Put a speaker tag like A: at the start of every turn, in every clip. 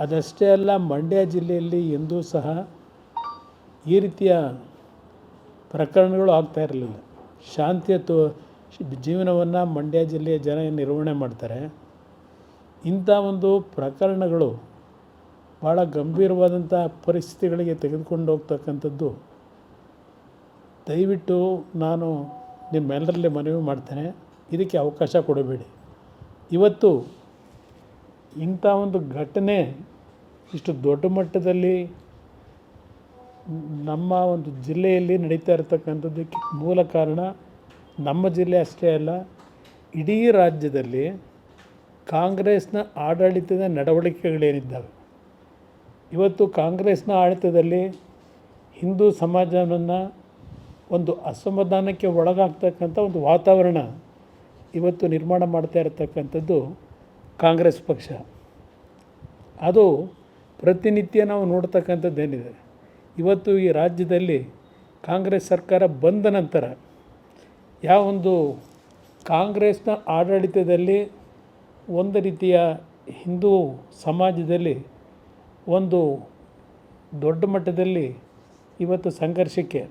A: ಅದಷ್ಟೇ ಅಲ್ಲ, ಮಂಡ್ಯ ಜಿಲ್ಲೆಯಲ್ಲಿ ಎಂದೂ ಸಹ ಈ ರೀತಿಯ ಪ್ರಕರಣಗಳು ಆಗ್ತಾ ಇರಲಿಲ್ಲ. ಶಾಂತಿಯ ತೋ, ಜೀವನವನ್ನು ಮಂಡ್ಯ ಜಿಲ್ಲೆಯ ಜನ ನಿರ್ವಹಣೆ ಮಾಡ್ತಾರೆ. ಇಂಥ ಒಂದು ಪ್ರಕರಣಗಳು ಭಾಳ ಗಂಭೀರವಾದಂಥ ಪರಿಸ್ಥಿತಿಗಳಿಗೆ ತೆಗೆದುಕೊಂಡು ಹೋಗ್ತಕ್ಕಂಥದ್ದು. ದಯವಿಟ್ಟು ನಾನು ನಿಮ್ಮೆಲ್ಲರಲ್ಲಿ ಮನವಿ ಮಾಡ್ತೇನೆ. ಇದಕ್ಕೆ ಅವಕಾಶ ಕೊಡಬೇಡಿ. ಇವತ್ತು ಇಂಥ ಒಂದು ಘಟನೆ ಇಷ್ಟು ದೊಡ್ಡ ಮಟ್ಟದಲ್ಲಿ ನಮ್ಮ ಒಂದು ಜಿಲ್ಲೆಯಲ್ಲಿ ನಡೀತಾ ಇರತಕ್ಕಂಥದ್ದಕ್ಕೆ ಮೂಲ ಕಾರಣ ನಮ್ಮ ಜಿಲ್ಲೆ ಅಷ್ಟೇ ಅಲ್ಲ, ಇಡೀ ರಾಜ್ಯದಲ್ಲಿ ಕಾಂಗ್ರೆಸ್ನ ಆಡಳಿತದ ನಡವಳಿಕೆಗಳೇನಿದ್ದಾವೆ? ಇವತ್ತು ಕಾಂಗ್ರೆಸ್ನ ಆಡಳಿತದಲ್ಲಿ ಹಿಂದೂ ಸಮಾಜವನ್ನು ಒಂದು ಅಸಮಾಧಾನಕ್ಕೆ ಒಳಗಾಗ್ತಕ್ಕಂಥ ಒಂದು ವಾತಾವರಣ ಇವತ್ತು ನಿರ್ಮಾಣ ಮಾಡ್ತಾ ಇರತಕ್ಕಂಥದ್ದು ಕಾಂಗ್ರೆಸ್ ಪಕ್ಷ. ಅದು ಪ್ರತಿನಿತ್ಯ ನಾವು ನೋಡ್ತಕ್ಕಂಥದ್ದೇನಿದೆ. ಇವತ್ತು ಈ ರಾಜ್ಯದಲ್ಲಿ ಕಾಂಗ್ರೆಸ್ ಸರ್ಕಾರ ಬಂದ ನಂತರ ಯಾವೊಂದು ಕಾಂಗ್ರೆಸ್ನ ಆಡಳಿತದಲ್ಲಿ ಒಂದು ರೀತಿಯ ಹಿಂದೂ ಸಮಾಜದಲ್ಲಿ ಒಂದು ದೊಡ್ಡ ಮಟ್ಟದಲ್ಲಿ ಇವತ್ತು ಸಂಘರ್ಷಕ್ಕೆ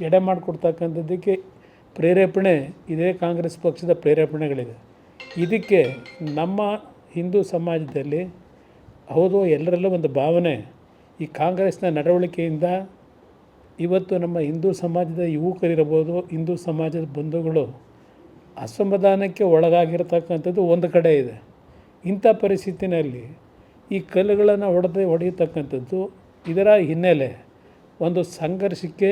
A: ಎಡೆ ಮಾಡಿಕೊಡ್ತಕ್ಕಂಥದ್ದಕ್ಕೆ ಪ್ರೇರೇಪಣೆ ಇದೇ ಕಾಂಗ್ರೆಸ್ ಪಕ್ಷದ ಪ್ರೇರೇಪಣೆಗಳಿದೆ. ಇದಕ್ಕೆ ನಮ್ಮ ಹಿಂದೂ ಸಮಾಜದಲ್ಲಿ ಹೌದು, ಎಲ್ಲರಲ್ಲೂ ಒಂದು ಭಾವನೆ, ಈ ಕಾಂಗ್ರೆಸ್ನ ನಡವಳಿಕೆಯಿಂದ ಇವತ್ತು ನಮ್ಮ ಹಿಂದೂ ಸಮಾಜದ ಯುವಕರಿರ್ಬೋದು, ಹಿಂದೂ ಸಮಾಜದ ಬಂಧುಗಳು ಅಸಮಾಧಾನಕ್ಕೆ ಒಳಗಾಗಿರ್ತಕ್ಕಂಥದ್ದು ಒಂದು ಕಡೆ ಇದೆ. ಇಂಥ ಪರಿಸ್ಥಿತಿನಲ್ಲಿ ಈ ಕಲ್ಲುಗಳನ್ನು ಹೊಡೆದು ಹೊಡೆಯತಕ್ಕಂಥದ್ದು ಇದರ ಹಿನ್ನೆಲೆ ಒಂದು ಸಂಘರ್ಷಕ್ಕೆ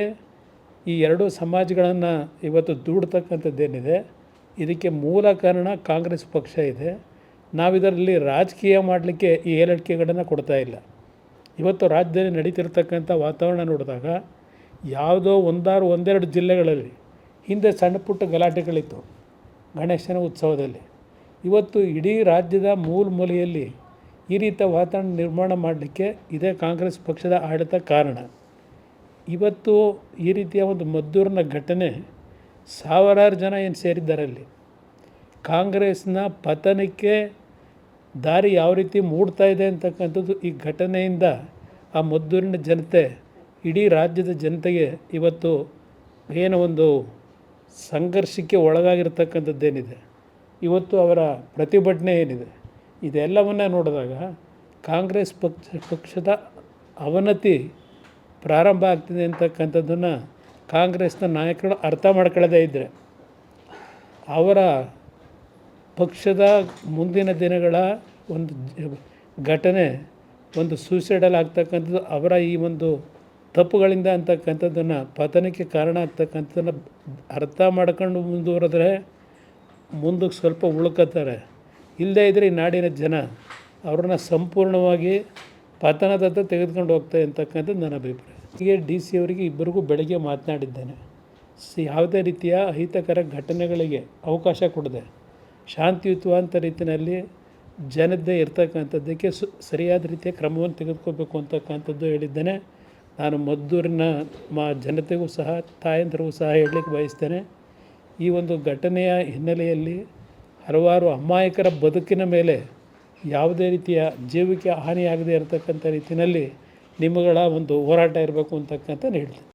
A: ಈ ಎರಡೂ ಸಮಾಜಗಳನ್ನು ಇವತ್ತು ದೂಡ್ತಕ್ಕಂಥದ್ದೇನಿದೆ. ಇದಕ್ಕೆ ಮೂಲ ಕಾರಣ ಕಾಂಗ್ರೆಸ್ ಪಕ್ಷ ಇದೆ. ನಾವಿದರಲ್ಲಿ ರಾಜಕೀಯ ಮಾಡಲಿಕ್ಕೆ ಈ ಹೇಳಿಕೆಗಳನ್ನು ಕೊಡ್ತಾ ಇಲ್ಲ. ಇವತ್ತು ರಾಜ್ಯದಲ್ಲಿ ನಡೀತಿರ್ತಕ್ಕಂಥ ವಾತಾವರಣ ನೋಡಿದಾಗ ಯಾವುದೋ ಒಂದಾರು ಒಂದೆರಡು ಜಿಲ್ಲೆಗಳಲ್ಲಿ ಹಿಂದೆ ಸಣ್ಣ ಪುಟ್ಟ ಗಲಾಟೆಗಳಿತ್ತು ಗಣೇಶನ ಉತ್ಸವದಲ್ಲಿ. ಇವತ್ತು ಇಡೀ ರಾಜ್ಯದ ಮೂಲ ಮೂಲೆಯಲ್ಲಿ ಈ ರೀತಿಯ ವಾತಾವರಣ ನಿರ್ಮಾಣ ಮಾಡಲಿಕ್ಕೆ ಇದೇ ಕಾಂಗ್ರೆಸ್ ಪಕ್ಷದ ಆಡಳಿತ ಕಾರಣ. ಇವತ್ತು ಈ ರೀತಿಯ ಒಂದು ಮದ್ದೂರಿನ ಘಟನೆ ಸಾವಿರಾರು ಜನ ಏನು ಸೇರಿದ್ದಾರೆ ಅಲ್ಲಿ? ಕಾಂಗ್ರೆಸ್ನ ಪತನಕ್ಕೆ ದಾರಿ ಯಾವ ರೀತಿ ಮೂಡ್ತಾ ಇದೆ ಅಂತಕ್ಕಂಥದ್ದು ಈ ಘಟನೆಯಿಂದ ಆ ಮದ್ದೂರಿನ ಜನತೆ, ಇಡೀ ರಾಜ್ಯದ ಜನತೆಗೆ ಇವತ್ತು ಏನು ಒಂದು ಸಂಘರ್ಷಕ್ಕೆ ಒಳಗಾಗಿರ್ತಕ್ಕಂಥದ್ದೇನಿದೆ? ಇವತ್ತು ಅವರ ಪ್ರತಿಭಟನೆ ಏನಿದೆ? ಇದೆಲ್ಲವನ್ನ ನೋಡಿದಾಗ ಕಾಂಗ್ರೆಸ್ ಪಕ್ಷ, ಪಕ್ಷದ ಅವನತಿ ಪ್ರಾರಂಭ ಆಗ್ತಿದೆ ಅಂತಕ್ಕಂಥದ್ದನ್ನು ಕಾಂಗ್ರೆಸ್ನ ನಾಯಕರು ಅರ್ಥ ಮಾಡ್ಕೊಳ್ಳದೇ ಇದ್ದರೆ ಅವರ ಪಕ್ಷದ ಮುಂದಿನ ದಿನಗಳ ಒಂದು ಘಟನೆ, ಒಂದು ಸೂಸೈಡಲ್ ಆಗ್ತಕ್ಕಂಥದ್ದು, ಅವರ ಈ ಒಂದು ತಪ್ಪುಗಳಿಂದ ಅಂತಕ್ಕಂಥದ್ದನ್ನು ಪತನಕ್ಕೆ ಕಾರಣ ಆಗ್ತಕ್ಕಂಥದ್ದನ್ನು ಅರ್ಥ ಮಾಡ್ಕೊಂಡು ಮುಂದುವರೆದ್ರೆ ಮುಂದಕ್ಕೆ ಸ್ವಲ್ಪ ಉಳ್ಕೋತಾರೆ ಇಲ್ಲದೇ ಇದ್ದರೆ ಈ ನಾಡಿನ ಜನ ಅವ್ರನ್ನ ಸಂಪೂರ್ಣವಾಗಿ ಪತನದತ್ತ ತೆಗೆದುಕೊಂಡು ಹೋಗ್ತಾರೆ ಅಂತಕ್ಕಂಥದ್ದು ನನ್ನ ಅಭಿಪ್ರಾಯ. ಹೀಗೆ ಡಿ ಸಿ ಅವರಿಗೆ ಇಬ್ಬರಿಗೂ ಬೆಳಗ್ಗೆ ಮಾತನಾಡಿದ್ದೇನೆ. ಯಾವುದೇ ರೀತಿಯ ಅಹಿತಕರ ಘಟನೆಗಳಿಗೆ ಅವಕಾಶ ಕೊಡದೆ ಶಾಂತಿಯುತವಾದಂಥ ರೀತಿಯಲ್ಲಿ ಜನತೆ ಇರ್ತಕ್ಕಂಥದ್ದಕ್ಕೆ ಸು, ಸರಿಯಾದ ರೀತಿಯ ಕ್ರಮವನ್ನು ತೆಗೆದುಕೋಬೇಕು ಅಂತಕ್ಕಂಥದ್ದು ಹೇಳಿದ್ದೇನೆ. ನಾನು ಮದ್ದೂರಿನ ಮಾ, ಜನತೆಗೂ ಸಹ, ತಾಯಂದಿರಿಗೂ ಸಹ ಹೇಳಲಿಕ್ಕೆ ಬಯಸ್ತೇನೆ. ಈ ಒಂದು ಘಟನೆಯ ಹಿನ್ನೆಲೆಯಲ್ಲಿ ಹಲವಾರು ಅಮಾಯಕರ ಬದುಕಿನ ಮೇಲೆ ಯಾವುದೇ ರೀತಿಯ ಜೀವಕ್ಕೆ ಹಾನಿಯಾಗದೇ ಇರತಕ್ಕಂಥ ರೀತಿಯಲ್ಲಿ ನಿಮ್ಮಗಳ ಒಂದು ಹೋರಾಟ ಇರಬೇಕು ಅಂತಕ್ಕಂಥದ್ದು ಹೇಳ್ತೀನಿ.